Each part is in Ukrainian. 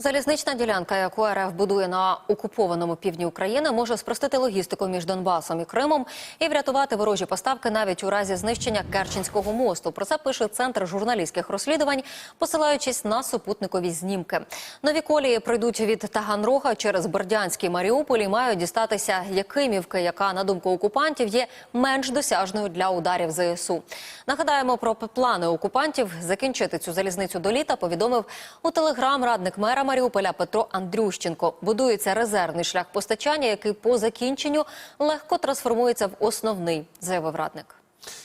Залізнична ділянка, яку РФ будує на окупованому півдні України, може спростити логістику між Донбасом і Кримом і врятувати ворожі поставки навіть у разі знищення Керченського мосту. Про це пише центр журналістських розслідувань, посилаючись на супутникові знімки. Нові колії пройдуть від Таганрога через Бердянський Маріуполь і мають дістатися Якимівки, яка на думку окупантів є менш досяжною для ударів ЗСУ. Нагадаємо про плани окупантів закінчити цю залізницю до літа. Повідомив у телеграм радник мера Маріуполя Петро Андрющенко. Будується резервний шлях постачання, який по закінченню легко трансформується в основний, заявив радник.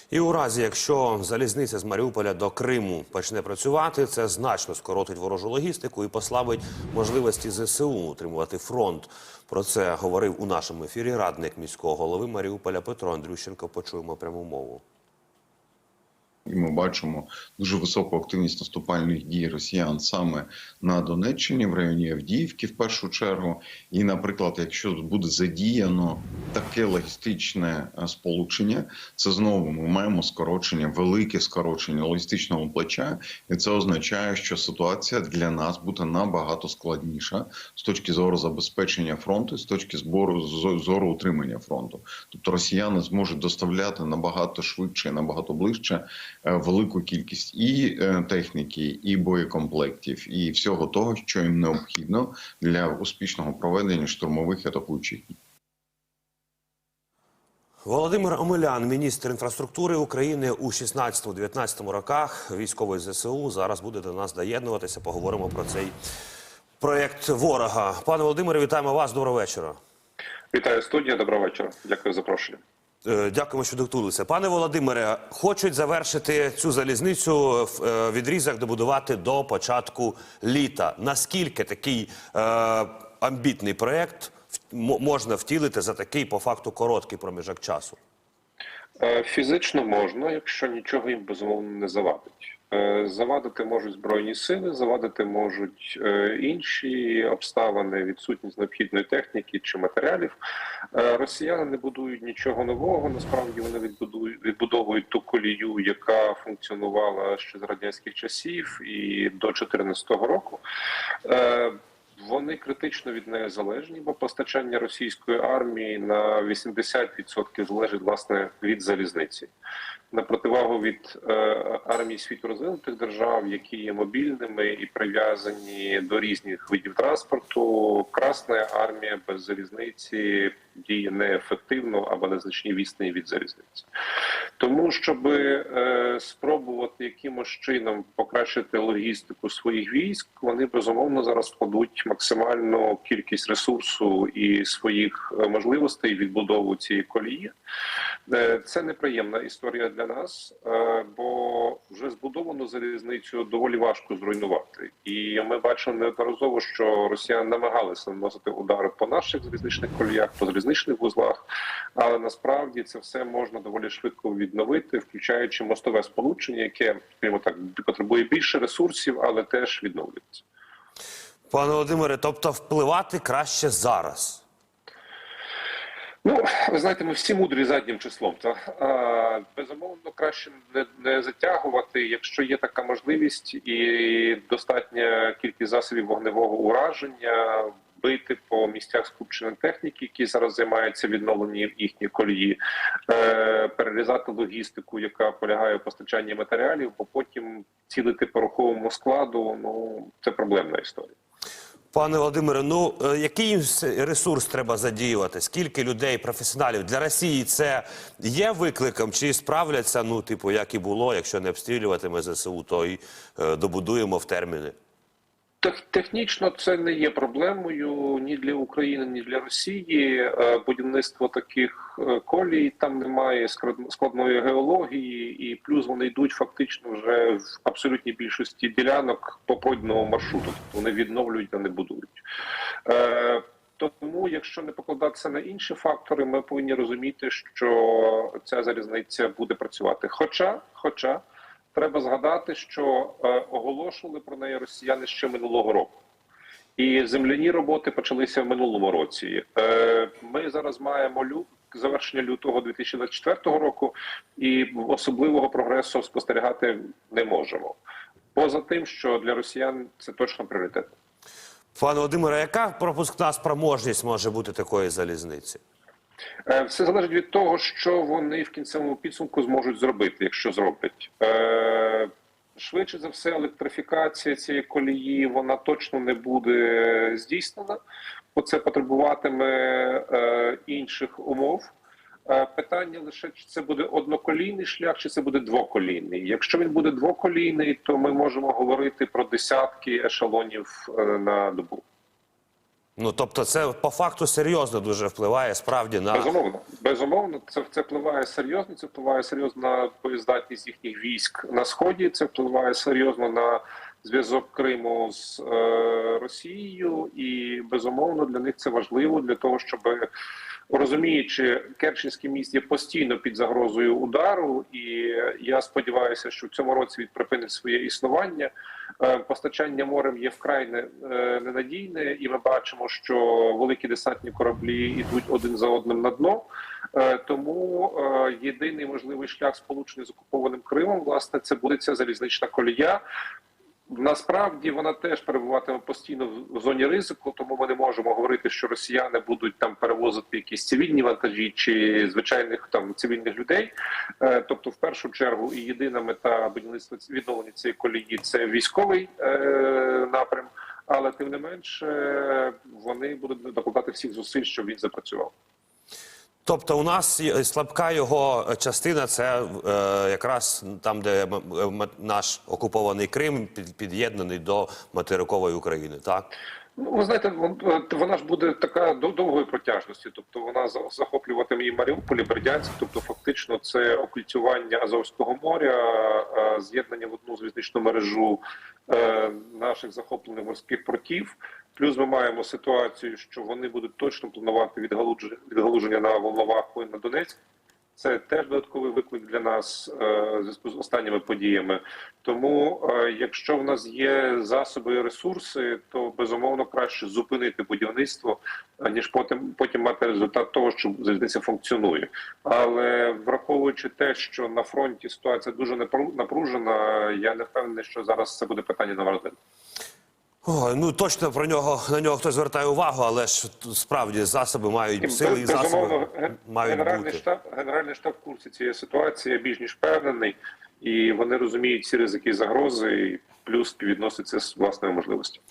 І у разі, якщо залізниця з Маріуполя до Криму почне працювати, це значно скоротить ворожу логістику і послабить можливості ЗСУ утримувати фронт. Про це говорив у нашому ефірі радник міського голови Маріуполя Петро Андрющенко. Почуємо пряму мову. І ми бачимо дуже високу активність наступальних дій росіян саме на Донеччині, в районі Авдіївки, в першу чергу. І, наприклад, якщо буде задіяно таке логістичне е, сполучення, це знову ми маємо скорочення, велике скорочення логістичного плеча, і це означає, що ситуація для нас буде набагато складніша з точки зору забезпечення фронту, з точки збору зору утримання фронту. Тобто росіяни зможуть доставляти набагато швидше, набагато ближче велику кількість і е, техніки, і боєкомплектів, і всього того, що їм необхідно для успішного проведення штурмових атакуючих. Володимир Омелян, міністр інфраструктури України у 16-19 роках, військовий ЗСУ, зараз буде до нас доєднуватися. Поговоримо про цей проєкт ворога. Пане Володимире, вітаємо вас. Доброго вечора. Вітаю студія. Доброго вечора. Дякую за запрошення. Е, Дякуємо, що доктулися. Пане Володимире, хочуть завершити цю залізницю в відрізах добудувати до початку літа. Наскільки такий е, амбітний проєкт можна втілити за такий по факту короткий проміжок часу? Е, Фізично можна, якщо нічого їм безумовно не завадить. Е, Завадити можуть збройні сили, завадити можуть е, інші обставини, відсутність необхідної техніки чи матеріалів. Росіяни не будують нічого нового. Насправді вони відбудовують ту колію, яка функціонувала ще з радянських часів і до 2014 року. Вони критично від неї залежні, бо постачання російської армії на 80% залежить власне від залізниці. На противагу від е, армії світу розвинутих держав, які є мобільними і прив'язані до різних видів транспорту, Красна армія без залізниці діє неефективно або на значній відстані від залізниці. Тому, щоб е, спробувати якимось чином покращити логістику своїх військ, вони безумовно зараз вкладуть максимальну кількість ресурсу і своїх е, можливостей відбудову цієї колії. Е, Це неприємна історія для нас, е, бо вже збудовану залізницю доволі важко зруйнувати. І ми бачимо неодноразово, що росіяни намагалися наносити удари по наших залізничних коліях, по залізничних вузлах, але насправді це все можна доволі швидко відновити, включаючи мостове сполучення, яке скажімо так потребує більше ресурсів, але теж відновлюється. Пане Володимире, тобто впливати краще зараз. Ну, ви знаєте, ми всі мудрі заднім числом. Та а, безумовно краще не, не затягувати, якщо є така можливість і достатня кількість засобів вогневого ураження. Бити по місцях скупчення техніки, які зараз займаються відновленням їхньої колії, е, перерізати логістику, яка полягає в постачанні матеріалів, бо потім цілити по руховому складу. Ну це проблемна історія. Пане Володимире, ну е, який ресурс треба задіювати? Скільки людей, професіоналів для Росії це є викликом? Чи справляться? Ну, типу, як і було, якщо не обстрілюватиме ЗСУ, то й е, добудуємо в терміни. Тех- Технічно це не є проблемою ні для України, ні для Росії. Е, Будівництво таких е, колій там немає складної геології, і плюс вони йдуть фактично вже в абсолютній більшості ділянок по пройденому маршруту. Тобто вони відновлюють, а не будують. Е, Тому, якщо не покладатися на інші фактори, ми повинні розуміти, що ця залізниця буде працювати. Хоча, хоча треба згадати, що е, оголошували про неї росіяни ще минулого року. І земляні роботи почалися в минулому році. Е, Ми зараз маємо лю завершення лютого 2024 року, і особливого прогресу спостерігати не можемо. Поза тим, що для росіян це точно пріоритет. Пане Володимире, яка пропускна спроможність може бути такої залізниці? Е, Все залежить від того, що вони в кінцевому підсумку зможуть зробити, якщо зроблять. Е, Швидше за все, електрифікація цієї колії вона точно не буде здійснена, бо це потребуватиме е, інших умов. Питання лише чи це буде одноколійний шлях, чи це буде двоколійний. Якщо він буде двоколійний, то ми можемо говорити про десятки ешелонів на добу. Ну тобто, це по факту серйозно дуже впливає справді на Безумовно, безумовно, це це впливає серйозно. Це впливає серйозно на боєздатність їхніх військ на сході. Це впливає серйозно на зв'язок Криму з е, Росією, і безумовно для них це важливо для того, щоб розуміючи, Керченський міст є постійно під загрозою удару, і я сподіваюся, що в цьому році він припинить своє існування. Е, Постачання морем є вкрай не- е, ненадійне, і ми бачимо, що великі десантні кораблі йдуть один за одним на дно. Е, Тому е, єдиний можливий шлях сполучений з окупованим Кримом, власне, це буде ця залізнична колія. Насправді вона теж перебуватиме постійно в- зоні ризику, тому ми не можемо говорити, що росіяни будуть там перевозити якісь цивільні вантажі чи звичайних там цивільних людей. Е, Тобто, в першу чергу, і єдина мета будівництва відновлення цієї колії це військовий е, напрям, але тим не менше вони будуть докладати всіх зусиль, щоб він запрацював. Тобто, у нас слабка його частина це е, якраз там, де м- наш окупований Крим під- під'єднаний до материкової України, так? Ну, ви знаєте, е, вона ж буде така до довгої протяжності, тобто вона захоплюватиме і Маріуполь, і Бердянськ, тобто фактично це окультювання Азовського моря, е, з'єднання в одну залізничну мережу е, наших захоплених морських портів. Плюс ми маємо ситуацію, що вони будуть точно планувати відгалуження на Волноваху і на Донецьк. Це теж додатковий виклик для нас е, зв'язку з останніми подіями. Тому, е, якщо в нас є засоби і ресурси, то безумовно краще зупинити будівництво, е, ніж потім потім мати результат того, що залізниця функціонує. Але враховуючи те, що на фронті ситуація дуже напру- напружена, я не впевнений, що зараз це буде питання номер один. Ой, ну точно про нього на нього хтось звертає увагу, але ж справді засоби мають сили і засоби мають генеральний бути. штаб, генеральний штаб в курсі цієї ситуації я більш ніж впевнений, і вони розуміють ці ризики і загрози, і плюс відноситься з власною можливістю.